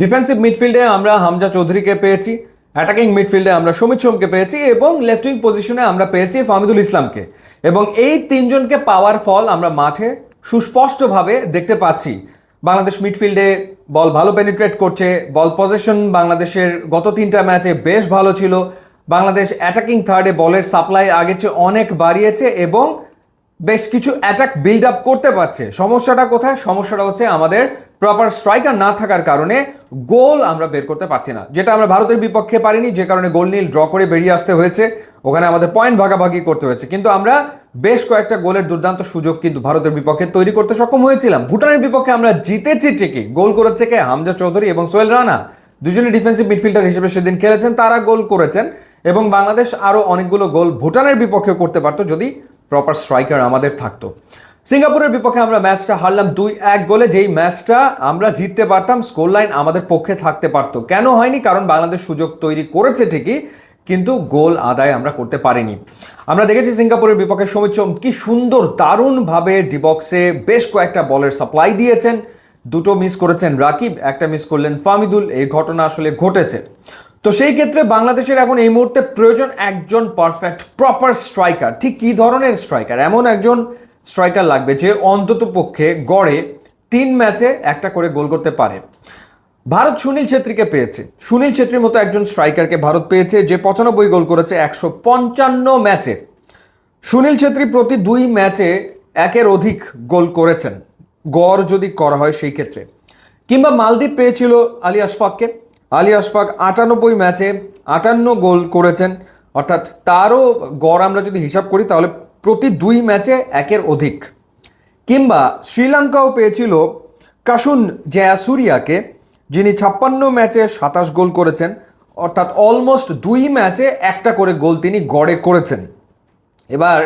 Defensive মিডফিল্ডে আমরা হামজা চৌধুরীকে পেয়েছি অ্যাটাকিং মিডফিল্ডে আমরা সমিত সোমকে পেয়েছি এবং লেফট উইং পজিশনে আমরা পেয়েছি ফাহমিদুল ইসলামকে। এবং এই তিনজনকে পাওয়ার ফল আমরা মাঠে সুস্পষ্টভাবে দেখতে পাচ্ছি। বাংলাদেশ মিডফিল্ডে বল ভালো পেনিট্রেট করছে বল পজিশন বাংলাদেশের গত তিনটা ম্যাচে বেশ ভালো ছিল। বাংলাদেশ অ্যাটাকিং থার্ডে বলের সাপ্লাই আগের চেয়ে অনেক বাড়িয়েছে এবং বেশ কিছু অ্যাটাক বিল্ড আপ করতে পারছে। সমস্যাটা কোথায়? সমস্যাটা হচ্ছে আমাদের প্রপার স্ট্রাইকার না থাকার কারণে গোল আমরা বের করতে পারছি না। যেটা আমরা ভারতের বিপক্ষে পারিনি, যে কারণে গোল নীল ড্র করে বেরিয়ে আসতে হয়েছে। ওখানে আমাদের পয়েন্ট ভাগাভাগি করতে হয়েছে। কিন্তু আমরা বেশ কয়েকটা গোলের দুর্দান্ত সুযোগ কিন্তু ভারতের বিপক্ষে তৈরি করতে সক্ষম হয়েছিলাম। ভুটানের বিপক্ষে আমরা জিতেছি ঠিকই। গোল করেছে কে? হামজা চৌধুরী এবং সোহেল রানা। দুজনে ডিফেন্সিভ মিডফিল্ডার হিসেবে সেদিন খেলেছেন, তারা গোল করেছেন। এবং বাংলাদেশ আরও অনেকগুলো গোল ভুটানের বিপক্ষে করতে পারতো যদি প্রপার স্ট্রাইকার আমাদের থাকতো। সিঙ্গাপুরের বিপক্ষে আমরা ম্যাচটা হারলাম দুই এক গোলে, যেই ম্যাচটা আমরা জিততে পারতাম স্কোর লাইন আমাদের পক্ষে থাকতে পারতো। কেন হয়নি? কারণ বাংলাদেশ সুযোগ তৈরি করেছে ঠিকই, কিন্তু গোল আদায় আমরা করতে পারিনি। আমরা দেখেছি সিঙ্গাপুরের বিপক্ষে সমিত সোম কি সুন্দর, দারুণভাবে ডিবক্সে বেশ কয়েকটা বলের সাপ্লাই দিয়েছেন। দুটো মিস করেছেন রাকিব, একটা মিস করলেন ফামিদুল, এই ঘটনা আসলে ঘটেছে। তো সেই ক্ষেত্রে বাংলাদেশের এখন এই মুহূর্তে প্রয়োজন একজন পারফেক্ট প্রপার স্ট্রাইকার ঠিক কী ধরনের স্ট্রাইকার এমন একজন স্ট্রাইকার লাগবে যে অন্তত পক্ষে গড়ে তিন ম্যাচে একটা করে গোল করতে পারে। ভারত সুনীল ছেত্রীকে পেয়েছে। সুনীল ছেত্রীর মতো একজন স্ট্রাইকারকে ভারত পেয়েছে যে পঁচানব্বই গোল করেছে একশো পঞ্চান্ন ম্যাচে। সুনীল ছেত্রী প্রতি দুই ম্যাচে একের অধিক গোল করেছেন। গড় যদি করা হয় সেই ক্ষেত্রে। কিংবা মালদ্বীপ পেয়েছিল আলী আশফাককে। আলী আশফাক আটানব্বই ম্যাচে আটান্ন গোল করেছেন। অর্থাৎ তারও গড় আমরা যদি হিসাব করি তাহলে প্রতি দুই ম্যাচে একের অধিক। কিংবা শ্রীলঙ্কাও পেয়েছিল কাশুন জয়াসুরিয়াকে, যিনি ছাপ্পান্ন ম্যাচে সাতাশ গোল করেছেন, অর্থাৎ অলমোস্ট দুই ম্যাচে একটা করে গোল তিনি গড়ে করেছেন। এবার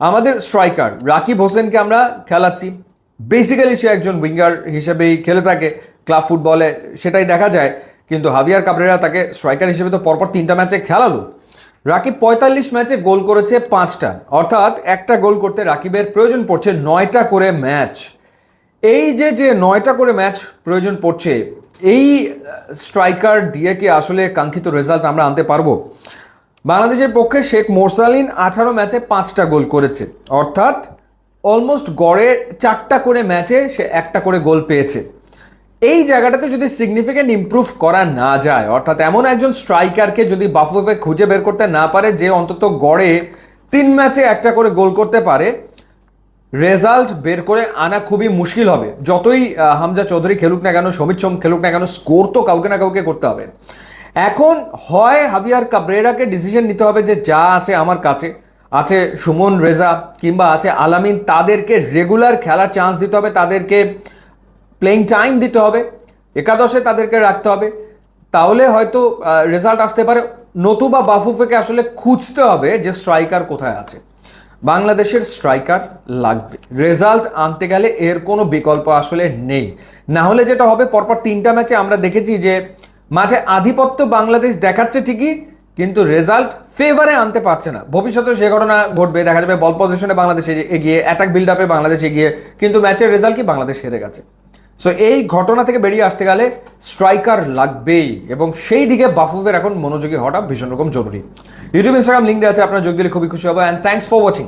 আমাদের স্ট্রাইকার রাকিব হোসেনকে আমরা খেলাচ্ছি। বেসিক্যালি সে একজন উইঙ্গার হিসেবেই খেলে থাকে, ক্লাব ফুটবলে সেটাই দেখা যায়। কিন্তু হাভিয়ার কাবরেরা তাকে স্ট্রাইকার হিসেবে তো পরপর তিনটা ম্যাচে খেলালো। রাকিব পঁয়তাল্লিশ ম্যাচে গোল করেছে পাঁচটা। অর্থাৎ একটা গোল করতে রাকিবের প্রয়োজন পড়ছে নয়টা করে ম্যাচ। এই যে যে নয়টা করে ম্যাচ প্রয়োজন পড়ছে, এই স্ট্রাইকার দিয়ে কি আসলে কাঙ্ক্ষিত রেজাল্ট আমরা আনতে পারব। বাংলাদেশের পক্ষে শেখ মোরসালিন আঠারো ম্যাচে পাঁচটা গোল করেছে। অর্থাৎ অলমোস্ট গড়ে চারটা করে ম্যাচে সে একটা করে গোল পেয়েছে। এই জায়গাটাতে যদি সিগনিফিকেন্ট ইমপ্রুভ করা না যায়, অর্থাৎ এমন একজন স্ট্রাইকারকে যদি বাফুফে খুঁজে বের করতে না পারে, যে অন্তত গড়ে তিন ম্যাচে একটা করে গোল করতে পারে রেজাল্ট বের করে আনা খুবই মুশকিল হবে। যতই হামজা চৌধুরী খেলুক না কেন, সমিত সোম খেলুক না কেন স্কোর তো কাউকে না কাউকে করতে হবে। এখন হয় হাবিয়ার কাবরেরাকে ডিসিশন নিতে হবে যে যা আছে আমার কাছে। আছে সুমন রেজা কিংবা আছে আলামিন, তাদেরকে রেগুলার খেলার চান্স দিতে হবে, তাদেরকে প্লেইং টাইম দিতে হবে, একাদশে তাদেরকে রাখতে হবে, তাহলে হয়তো রেজাল্ট আসতে পারে। নতুবা বাফুফেকে আসলে খুঁজতে হবে যে স্ট্রাইকার কোথায় আছে। বাংলাদেশের স্ট্রাইকার লাগবে। রেজাল্ট আনতে গেলে এর কোনো বিকল্প আসলে নেই। না হলে যেটা হবে, পরপর তিনটা ম্যাচে আমরা দেখেছি যে, মাঠে আধিপত্য বাংলাদেশ দেখাচ্ছে ঠিকই, কিন্তু রেজাল্ট ফেভারে আনতে পারছে না। ভবিষ্যতে সে ঘটনা ঘটবে, দেখা যাবে বল পজিশনে বাংলাদেশ এগিয়ে অ্যাটাক বিল্ড আপে বাংলাদেশ এগিয়ে, কিন্তু ম্যাচের রেজাল্ট কি? বাংলাদেশ হেরে গেছে। সো এই ঘটনা থেকে বেরিয়ে আসতে গেলে স্ট্রাইকার লাগবেই এবং সেই দিকে বাফুফের এখন মনোযোগী হওয়াটা ভীষণ রকম জরুরি। ইউটিউব ইনস্টাগ্রাম লিঙ্ক দেওয়া আছে, আপনার যোগ দিলে খুবই খুশি হবে অ্যান্ড থ্যাংকস ফর ওয়াচিং